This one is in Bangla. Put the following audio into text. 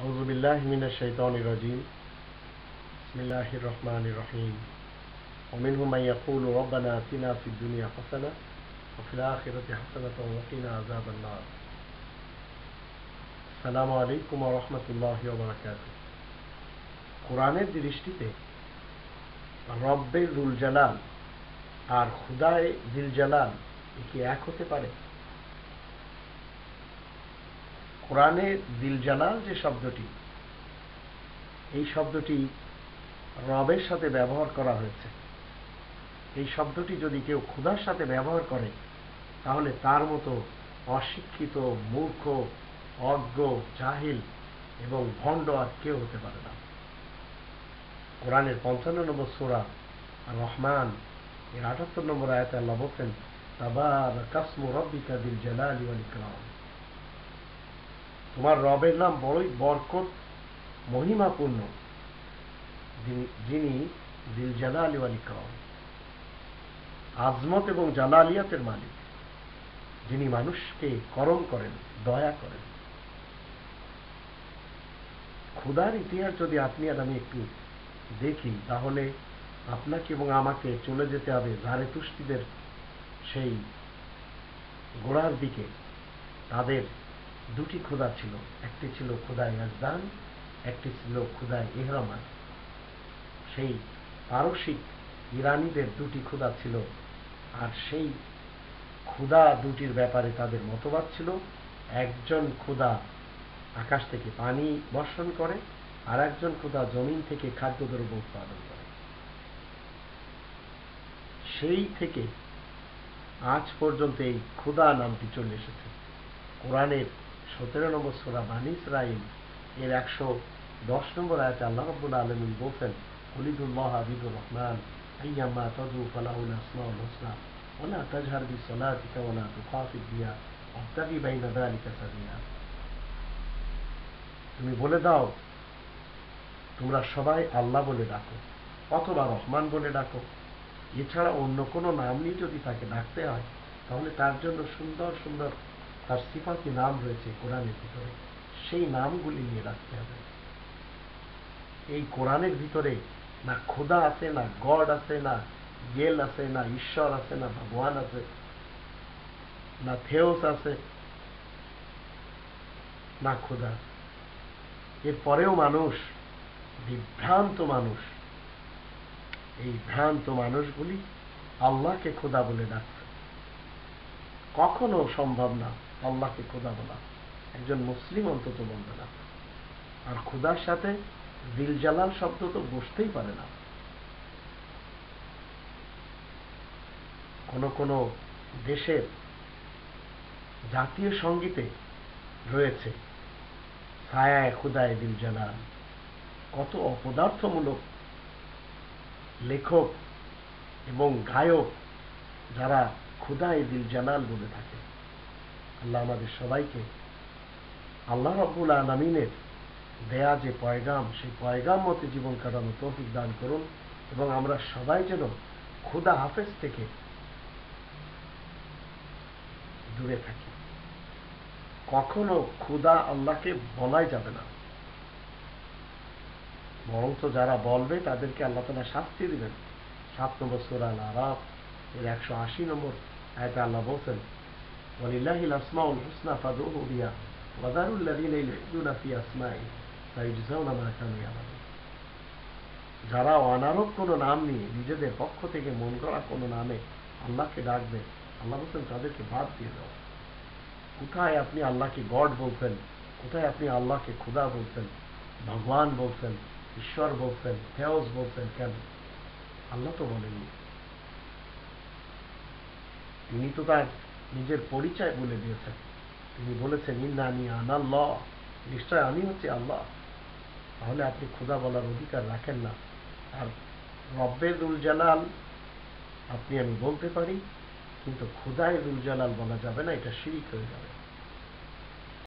أعوذ بالله من الشيطان الرجيم بسم الله الرحمن الرحيم ومنهم من يقول ربنا آتنا في الدنيا حسنة وفي الآخرة حسنة وقنا عذاب النار السلام عليكم ورحمة الله وبركاته কোরআনের দৃষ্টিতে রব্বে দুল জালাল আর খুদায় দিল জালাল এ কি এক হতে পারে কোরআনে দিল জালাল যে শব্দটি, এই শব্দটি রবের সাথে ব্যবহার করা হয়েছে। এই শব্দটি যদি কেউ ক্ষুধার সাথে ব্যবহার করে, তাহলে তার মতো অশিক্ষিত, মূর্খ, অজ্ঞ, জাহিল এবং ভণ্ড আর কেউ হতে পারে না। কোরআনের পঞ্চান্ন নম্বর সোরা রহমান এর আটাত্তর নম্বর আয়াতে বলছেন তাবার কাসমু রব্বিকা দিল জালালি ইকরাম। তোমার রবের নাম বড়ই বরকত, মহিমাপূর্ণ, যিনি- দিল জালালি ইকরাম। আজমত এবং জালালিয়াতের মালিক, যিনি মানুষকে করম করেন, দয়া করেন। ক্ষুধার ইতিহাস যদি আপনি আর আমি একটু দেখি, তাহলে আপনাকে এবং আমাকে চলে যেতে হবে ধারে তুষ্টিদের সেই গোড়ার দিকে, তাদের দুটি ক্ষুধা ছিল। একটি ছিল ক্ষুদায় ইয়াজদান একটি ছিল ক্ষুদায় ইহরামান সেই পারসিক ইরানিদের দুটি ক্ষুধা ছিল আর সেই ক্ষুধা দুটির ব্যাপারে তাদের মতবাদ ছিল। একজন ক্ষুধা আকাশ থেকে পানি বর্ষণ করে আর একজন ক্ষুদা জমিন থেকে খাদ্যদ্রব্য উৎপাদন করে। সেই থেকে আজ পর্যন্ত এই ক্ষুদা নামটি চলে এসেছে। কোরআনের সতেরো নম্বর সোরা বানী ইসরাইল এর একশো দশ নম্বর আয়াতে আল্লাহ রব্বুল আলমিন বলছেন হলিদুল্লাহ হাবিবুর রহমান আইয়াম্মা তদু ফালাহুল আসমাউল হোসনা ওলা তাজহার বি সলাতিকা ওলা তুখাফিদ বিয়া অব্দাগি বাইনা দালিকা সাবিয়া তুমি বলে দাও, তোমরা সবাই আল্লাহ বলে ডাকো, অথবা রহমান বলে ডাকো। এছাড়া অন্য কোনো নাম নিয়ে যদি তাকে ডাকতে হয়, তাহলে তার জন্য সুন্দর সুন্দর তার সিফাতি নাম রয়েছে কোরআনের ভিতরে। সেই নামগুলি নিয়ে রাখতে হবে। এই কোরআনের ভিতরে না খোদা আছে, না গড আছে, না গেল আছে, না ঈশ্বর আছে, না ভগবান আছে, না থেওস আছে, না খোদা। এরপরেও মানুষ, বিভ্রান্ত মানুষ, এই ভ্রান্ত মানুষগুলি আল্লাহকে খোদা বলে ডাকছে। কখনো সম্ভব না। আল্লাহকে খোদা বলা। একজন মুসলিম অন্তত বলবে না। আর খোদার সাথে দিল জালাল শব্দ তো বসতেই পারে না। কোন কোন দেশের জাতীয় সঙ্গীতে রয়েছে, ছায়ায় খুদায় দিল জালাল কত অপদার্থমূলক লেখক এবং গায়ক যারা খুদায় দিল জালাল বলে থাকে। আল্লাহ আমাদের সবাইকে। আল্লাহ রব্বুল আলমিনের দেয়া যে পয়গাম, সেই পয়গাম মতে জীবন কাটানো তৌফিক দান করুন এবং আমরা সবাই যেন খুদা হাফেজ থেকে দূরে থাকি। কখনো ক্ষুদা আল্লাহকে বলাই যাবে না। বরঞ্চ যারা বলবে তাদেরকে আল্লাহ তালা শাস্তি দিবেন। সাত নম্বর সুরাল আরাফ, এর একশো আশি নম্বর আয়তা আল্লাহ বলছেন ওয়ালিল্লাহিল আসমাউল হুসনা ফাদুহু বিয়া ওয়াদারুল্লাযীনা ইলহিদুনা ফি আসমাই সাইজজাউনা মা কানু ইয়ামালুন যারা অনারব কোনো নাম নিয়ে নিজেদের পক্ষ থেকে মন করা কোনো নামে আল্লাহকে ডাকবে আল্লাহ বলছেন, তাদেরকে বাদ দিয়ে দাও। কোথায় আপনি আল্লাহকে গড বলছেন? কোথায় আপনি আল্লাহকে খুদা বলছেন? ভগবান বলছেন? ঈশ্বর বলছেন? থেওস বলছেন কেন? আল্লাহ তো বলেননি। তিনি তো তার নিজের পরিচয় বলে দিয়েছেন। তিনি বলেছেন, ইন্নানি আনাল নিশ্চয় আমি হচ্ছি আল্লাহ। তাহলে আপনি ক্ষুদা বলার অধিকার রাখেন না। আর রব্বেদুল জালাল, আপনি আমি বলতে পারি, কিন্তু ক্ষুদায় দুল জালাল বলা যাবে না, এটা শিরিক হয়ে যাবে।